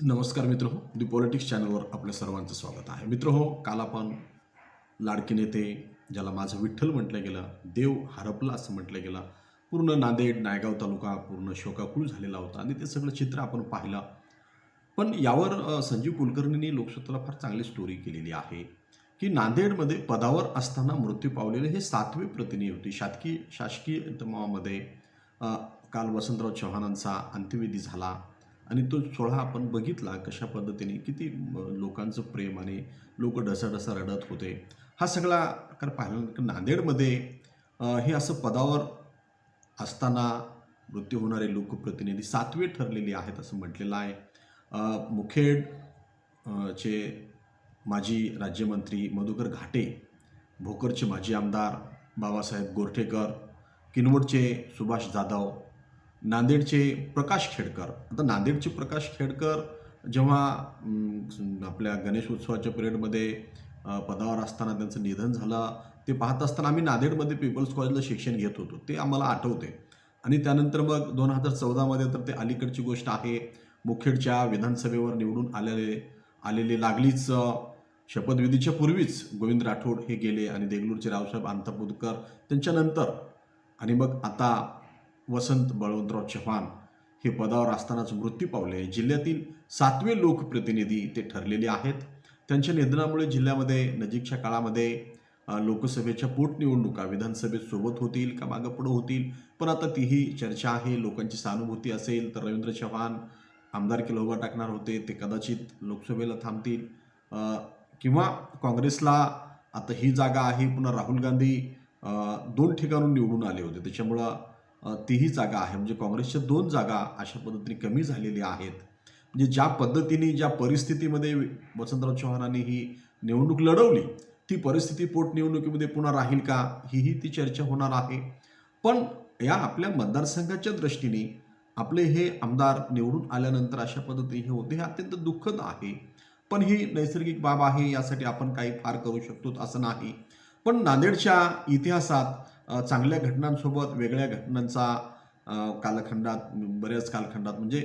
नमस्कार मित्र हो दी पॉलिटिक्स चॅनलवर आपल्या सर्वांचं स्वागत आहे. मित्र हो काल आपण लाडके नेते ज्याला माझं विठ्ठल म्हटलं गेलं देव हरपला असं म्हटलं गेलं पूर्ण नांदेड नायगाव तालुका पूर्ण शोकाकुळ झालेला होता आणि ते सगळं चित्र आपण पाहिलं. पण यावर संजीव कुलकर्णींनी लोकसत्ताला फार चांगली स्टोरी केलेली आहे की नांदेडमध्ये पदावर असताना मृत्यू पावलेले हे सातवे प्रतिनिधी होते. शासकीय शासकीय इतमामध्ये काल वसंतराव चव्हाणांचा अंत्यविधी झाला. आणि तो सोहळा आपण बघितला कशा पद्धतीने किती लोकांचं प्रेम आणि लोक ढसाढसा रडत होते. हा सगळा कारण पाहिल्यानंतर नांदेडमध्ये हे असं पदावर असताना मृत्यू होणारे लोकप्रतिनिधी सातवे ठरलेले आहेत असं म्हटलेलं आहे. मुखेड चे माजी राज्यमंत्री मधुकर घाटे भोकरचे माजी आमदार बाबासाहेब गोरठेकर किनवटचे सुभाष जाधव नांदेडचे प्रकाश खेडकर. आता नांदेडचे प्रकाश खेडकर जेव्हा आपल्या गणेश उत्सवाच्या पिरियडमध्ये पदावर असताना त्यांचं निधन झालं ते पाहत असताना आम्ही नांदेडमध्ये पीपल्स कॉलेजला शिक्षण घेत होतो. ते आम्हाला आठवते. आणि त्यानंतर मग दोन हजार चौदामध्ये तर ते अलीकडची गोष्ट आहे. मुखेडच्या विधानसभेवर निवडून आलेले आलेले लागलीच शपथविधीच्या पूर्वीच गोविंद राठोड हे गेले आणि देगलूरचे रावसाहेब अंतापुरकर त्यांच्यानंतर. आणि मग आता वसंत बळवंतराव चव्हाण हे पदावर असतानाच मृत्यू पावले. जिल्ह्यातील सातवे लोकप्रतिनिधी ते ठरलेले आहेत. त्यांच्या निधनामुळे जिल्ह्यामध्ये नजीकच्या काळामध्ये लोकसभेच्या पोटनिवडणुका विधानसभेत सोबत होतील का मागं पुढं होतील? पण आता तीही चर्चा आहे. लोकांची सहानुभूती असेल तर रवींद्र चव्हाण आमदारकीला उभा टाकणार होते. ते कदाचित लोकसभेला थांबतील. किंवा काँग्रेसला आता ही जागा आहे. पुन्हा राहुल गांधी दोन ठिकाणून निवडून आले होते. त्याच्यामुळं तीही जागा आहे. म्हणजे काँग्रेसच्या दोन जागा अशा पद्धतीने कमी झालेल्या आहेत. म्हणजे ज्या पद्धतीने ज्या परिस्थितीमध्ये वसंतराव चव्हाणांनी ही निवडणूक लढवली ती परिस्थिती पोटनिवडणुकीमध्ये पुन्हा राहील का? हीही ती चर्चा होणार आहे. पण या आपल्या मतदारसंघाच्या दृष्टीने आपले हे आमदार निवडून आल्यानंतर अशा पद्धतीने हे होते हे अत्यंत दुःखद आहे. पण ही नैसर्गिक बाब आहे यासाठी आपण काही फार करू शकतो असं नाही. पण नांदेडच्या इतिहासात चांगल्या घटनांसोबत वेगळ्या घटनांचा कालखंडात बऱ्याच कालखंडात म्हणजे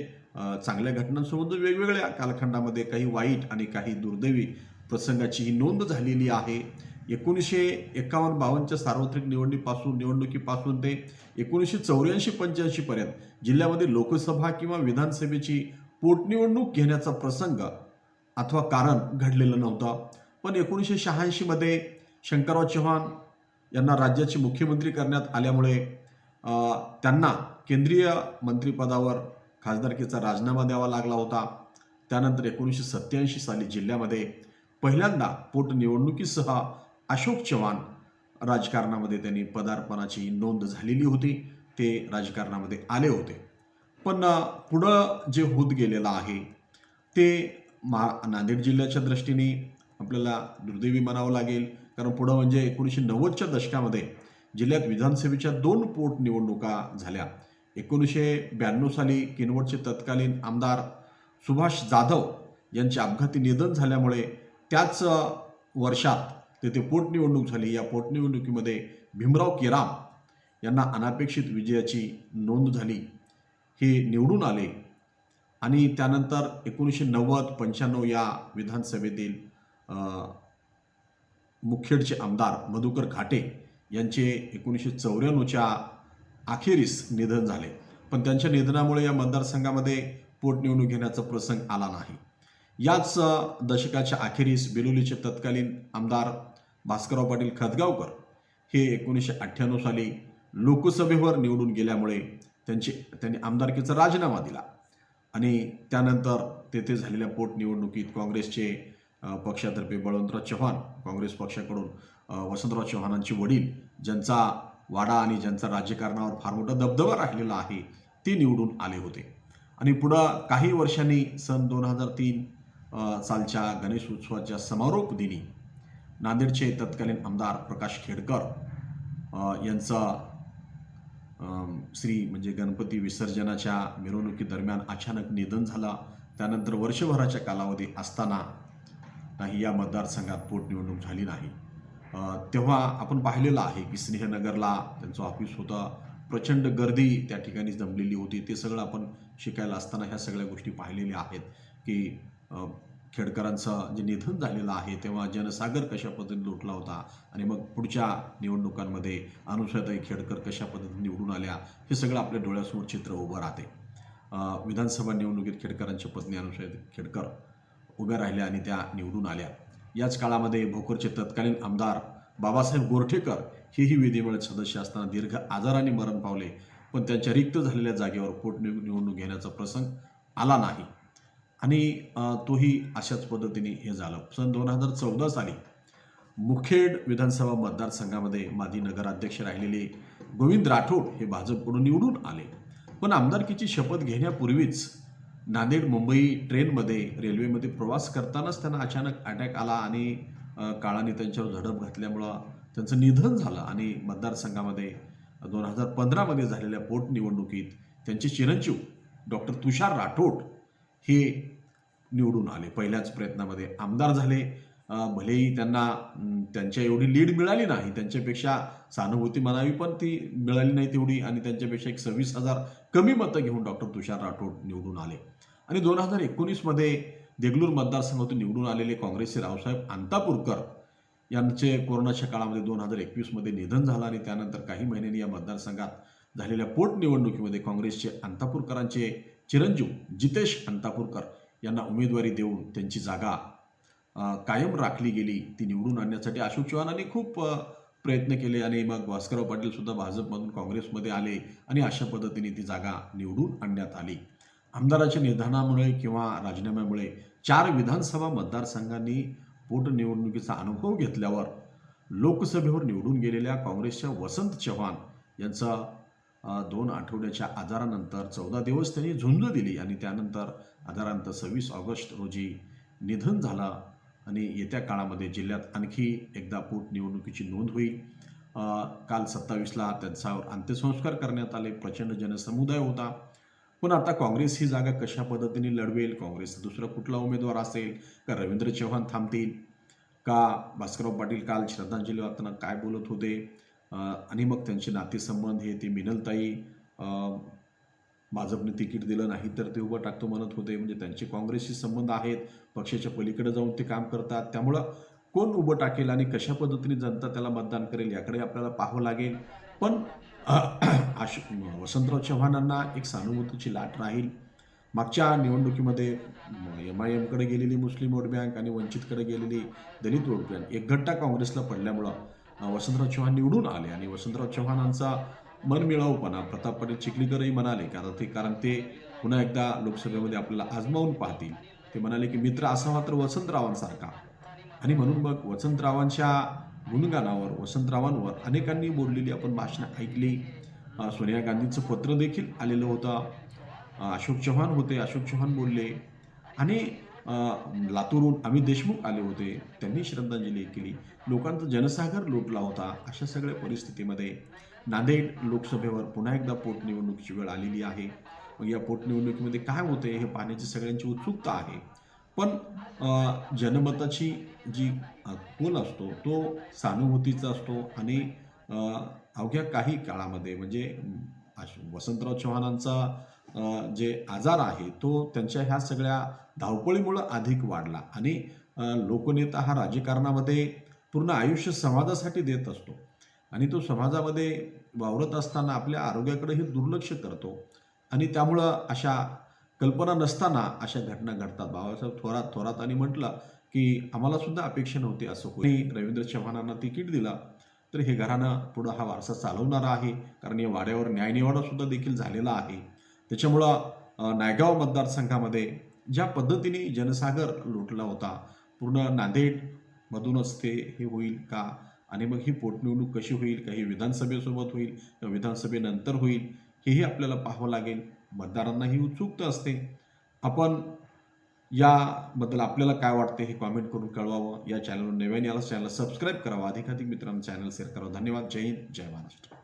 चांगल्या घटनांसोबत वेगवेगळ्या कालखंडामध्ये काही वाईट आणि काही दुर्दैवी प्रसंगाची ही नोंद झालेली आहे. एकोणीसशे एकावन्न बावन्नच्या सार्वत्रिक निवडणुकीपासून निवडणुकीपासून ते एकोणीसशे चौऱ्याऐंशी पंच्याऐंशीपर्यंत जिल्ह्यामध्ये लोकसभा किंवा विधानसभेची पोटनिवडणूक घेण्याचा प्रसंग अथवा कारण घडलेलं नव्हतं. पण एकोणीसशे शहाऐंशीमध्ये शंकरराव चव्हाण यांना राज्याचे मुख्यमंत्री करण्यात आल्यामुळे त्यांना केंद्रीय मंत्रिपदावर खासदारकीचा राजीनामा द्यावा लागला होता. त्यानंतर एकोणीसशे सत्याऐंशी साली जिल्ह्यामध्ये पहिल्यांदा पोटनिवडणुकीसह अशोक चव्हाण राजकारणामध्ये त्यांनी पदार्पणाची नोंद झालेली होती. ते राजकारणामध्ये आले होते. पण पुढं जे होत गेलेलं आहे ते मा नांदेड जिल्ह्याच्या दृष्टीने आपल्याला दुर्दैवी म्हणावं लागेल. कारण पुढं म्हणजे एकोणीसशे नव्वदच्या दशकामध्ये जिल्ह्यात विधानसभेच्या दोन पोटनिवडणुका झाल्या. एकोणीसशे ब्याण्णव साली किनवटचे तत्कालीन आमदार सुभाष जाधव यांचे अपघाती निधन झाल्यामुळे त्याच वर्षात तेथे पोटनिवडणूक झाली. या पोटनिवडणुकीमध्ये भीमराव केराम यांना अनापेक्षित विजयाची नोंद झाली. हे निवडून आले. आणि त्यानंतर एकोणीसशे नव्वद पंच्याण्णव या विधानसभेतील मुखेडचे आमदार मधुकर घाटे यांचे एकोणीसशे चौऱ्याण्णवच्या अखेरीस निधन झाले. पण त्यांच्या निधनामुळे या मतदारसंघामध्ये पोटनिवडणूक घेण्याचा प्रसंग आला नाही. याच दशकाच्या अखेरीस बेलोलीचे तत्कालीन आमदार भास्करराव पाटील खतगावकर हे एकोणीसशे अठ्ठ्याण्णव साली लोकसभेवर निवडून गेल्यामुळे त्यांचे त्यांनी आमदारकीचा राजीनामा दिला. आणि त्यानंतर तेथे झालेल्या पोटनिवडणुकीत काँग्रेसचे पक्षातर्फे बळवंतराव चव्हाण काँग्रेस पक्षाकडून वसंतराव चव्हाणांचे वडील ज्यांचा वाडा आणि ज्यांचा राजकारणावर फार मोठा दबदबा राहिलेला आहे ते निवडून आले होते. आणि पुढं काही वर्षांनी सन दोन हजार तीन सालच्या गणेश उत्सवाच्या समारोप दिनी नांदेडचे तत्कालीन आमदार प्रकाश खेडकर यांचं यांचा श्री म्हणजे गणपती विसर्जनाच्या मिरवणुकीदरम्यान अचानक निधन झालं. त्यानंतर वर्षभराच्या कालावधी असताना नाही या मतदारसंघात पोटनिवडणूक झाली नाही. तेव्हा आपण पाहिलेलं आहे की स्नेहनगरला त्यांचं ऑफिस होतं. प्रचंड गर्दी त्या ठिकाणी जमलेली होती. ते सगळं आपण शिकायला असताना ह्या सगळ्या गोष्टी पाहिलेल्या आहेत की खेडकरांचं जे निधन झालेलं आहे तेव्हा जनसागर कशा पद्धतीने लुटला होता आणि मग पुढच्या निवडणुकांमध्ये अनुषाताई खेडकर कशा पद्धतीने निवडून आल्या हे सगळं आपल्या डोळ्यासमोर चित्र उभं राहते. विधानसभा निवडणुकीत खेडकरांची पत्नी अनुषाताई खेडकर उभ्या राहिल्या आणि त्या निवडून आल्या. याच काळामध्ये भोकरचे तत्कालीन आमदार बाबासाहेब गोरठेकर हेही विधिमंडळ सदस्य असताना दीर्घ आजाराने मरण पावले पण त्यांच्या रिक्त झालेल्या जागेवर पोटनिवडणूक निवडणूक घेण्याचा प्रसंग आला नाही. आणि तोही अशाच पद्धतीने हे झालं. सन दोन हजार चौदा साली मुखेड विधानसभा मतदारसंघामध्ये माजी नगराध्यक्ष राहिलेले गोविंद राठोड हे भाजपकडून निवडून आले. पण आमदारकीची शपथ घेण्यापूर्वीच नांदेड मुंबई ट्रेनमध्ये रेल्वेमध्ये प्रवास करतानाच त्यांना अचानक अटॅक आला आणि काळाने त्यांच्यावर झडप घातल्यामुळं त्यांचं निधन झालं आणि मतदारसंघामध्ये दोन हजार पंधरामध्ये झालेल्या पोटनिवडणुकीत त्यांचे चिरंजीव डॉक्टर तुषार राठोड हे निवडून आले. पहिल्याच प्रयत्नामध्ये आमदार झाले. भलेही त्यांना त्यांच्या एवढी लीड मिळाली नाही त्यांच्यापेक्षा सहानुभूती म्हणावी पण ती मिळाली नाही तेवढी आणि त्यांच्यापेक्षा एक सव्वीस हजार कमी मतं घेऊन डॉक्टर तुषार राठोड निवडून आले. आणि दोन हजार एकोणीसमध्ये देगलूर मतदारसंघातून निवडून आलेले काँग्रेसचे रावसाहेब अंतापूरकर यांचे कोरोनाच्या काळामध्ये दोन हजार एकवीसमध्ये निधन झालं आणि त्यानंतर काही महिन्यांनी या मतदारसंघात झालेल्या पोटनिवडणुकीमध्ये काँग्रेसचे अंतापूरकरांचे चिरंजीव जितेश अंतापूरकर यांना उमेदवारी देऊन त्यांची जागा कायम राखली गेली. ती निवडून आणण्यासाठी अशोक चव्हाणांनी खूप प्रयत्न केले आणि मग भास्करराव पाटील सुद्धा भाजपमधून काँग्रेसमध्ये आले आणि अशा पद्धतीने ती जागा निवडून आणण्यात आली. आमदाराच्या निधनामुळे किंवा राजीनाम्यामुळे चार विधानसभा मतदारसंघांनी पोटनिवडणुकीचा अनुभव घेतल्यावर लोकसभेवर निवडून गेलेल्या काँग्रेसच्या वसंत चव्हाण यांचा दोन आठवड्याच्या आजारानंतर चौदा दिवस त्यांनी झुंज दिली आणि त्यानंतर आजारानंतर सव्वीस ऑगस्ट रोजी निधन झालं. आणि येत्या काळामध्ये जिल्ह्यात आणखी एकदा पोटनिवडणुकीची नोंद होईल. काल सत्तावीसला त्यांच्यावर अंत्यसंस्कार करण्यात आले. प्रचंड जनसमुदाय होता. पण आता काँग्रेस ही जागा कशा पद्धतीने लढवेल? काँग्रेस दुसरा कुठला उमेदवार असेल? का रवींद्र चव्हाण थांबतील? का भास्करराव पाटील काल श्रद्धांजली वाचताना काय बोलत होते? आणि मग त्यांचे नातेसंबंध हे ते मिनलताई भाजपने तिकीट दिलं नाही तर ते उभं टाकतो म्हणत होते. म्हणजे त्यांचे काँग्रेसशी संबंध आहेत पक्षाच्या पलीकडे जाऊन ते काम करतात. त्यामुळं कोण उभं टाकेल आणि कशा पद्धतीने जनता त्याला मतदान करेल याकडे आपल्याला पाहावं लागेल. पण आश वसंतराव चव्हाणांना एक सहानुभूतीची लाट राहील. मागच्या निवडणुकीमध्ये एम आय एमकडे गेलेली मुस्लिम वोट बँक आणि वंचितकडे गेलेली दलित वोट बँक एकगट्टा काँग्रेसला पडल्यामुळं वसंतराव चव्हाण निवडून आले आणि वसंतराव चव्हाणांचा मनमिळावपणा प्रताप पाटील चिखलीकरही म्हणाले कारण ते कारण ते पुन्हा एकदा लोकसभेमध्ये आपल्याला आजमावून पाहतील. ते म्हणाले की मित्र असावा तर वसंतरावांसारखा. आणि म्हणून मग वसंतरावांच्या गुणगानावर वसंतरावांवर अनेकांनी बोललेली आपण भाषणं ऐकली. सोनिया गांधींचं पत्र देखील आलेलं होतं. अशोक चव्हाण होते अशोक चव्हाण बोलले. आणि लातूरहून अमित देशमुख आले होते. त्यांनी श्रद्धांजली केली. लोकांचा जनसागर लुटला होता अशा सगळ्या परिस्थितीमध्ये. नांदेड लोकसभेवर पुन्हा एकदा पोटनिवडणुकीची वेळ आलेली आहे. मग या पोटनिवडणुकीमध्ये काय होते हे पाहण्याची सगळ्यांची उत्सुकता आहे. पण जनमताची जी कोल असतो तो सहानुभूतीचा असतो आणि अवघ्या काही काळामध्ये म्हणजे अश- वसंतराव चव्हाणांचा जे आजार आहे तो त्यांच्या ह्या सगळ्या धावपळीमुळं अधिक वाढला आणि लोकनेता हा राजकारणामध्ये पूर्ण आयुष्य समाजासाठी देत असतो. आणि तो समाजामध्ये वावरत असताना आपल्या आरोग्याकडेही दुर्लक्ष करतो. आणि त्यामुळं अशा कल्पना नसताना अशा घटना घडतात. बाबासाहेब थोरात थोरात आणि म्हटलं की आम्हाला सुद्धा अपेक्षा नव्हती असं कोणी रवींद्र चव्हाणांना तिकीट दिला तर हे घराणं पुढं हा वारसा चालवणारा आहे. कारण या वाड्यावर न्यायनिवाडा सुद्धा देखील झालेला आहे. त्याच्यामुळं नायगाव मतदारसंघामध्ये ज्या पद्धतीने जनसागर लुटला होता पूर्ण नांदेडमधूनच ते हे होईल का? आणि मग ही पोटनिवडणूक कशी होईल काही विधानसभेसोबत होईल किंवा विधानसभेनंतर होईल हेही आपल्याला पाहावं लागेल. मतदारांना ही उत्सुकता असते. आपण याबद्दल आपल्याला काय वाटते हे कॉमेंट करून कळवावं. या चॅनलवर नव्याने आला चॅनल सबस्क्राईब करावा. अधिकाधिक मित्रांना चॅनल शेअर करावं. धन्यवाद. जय हिंद. जय महाराष्ट्र.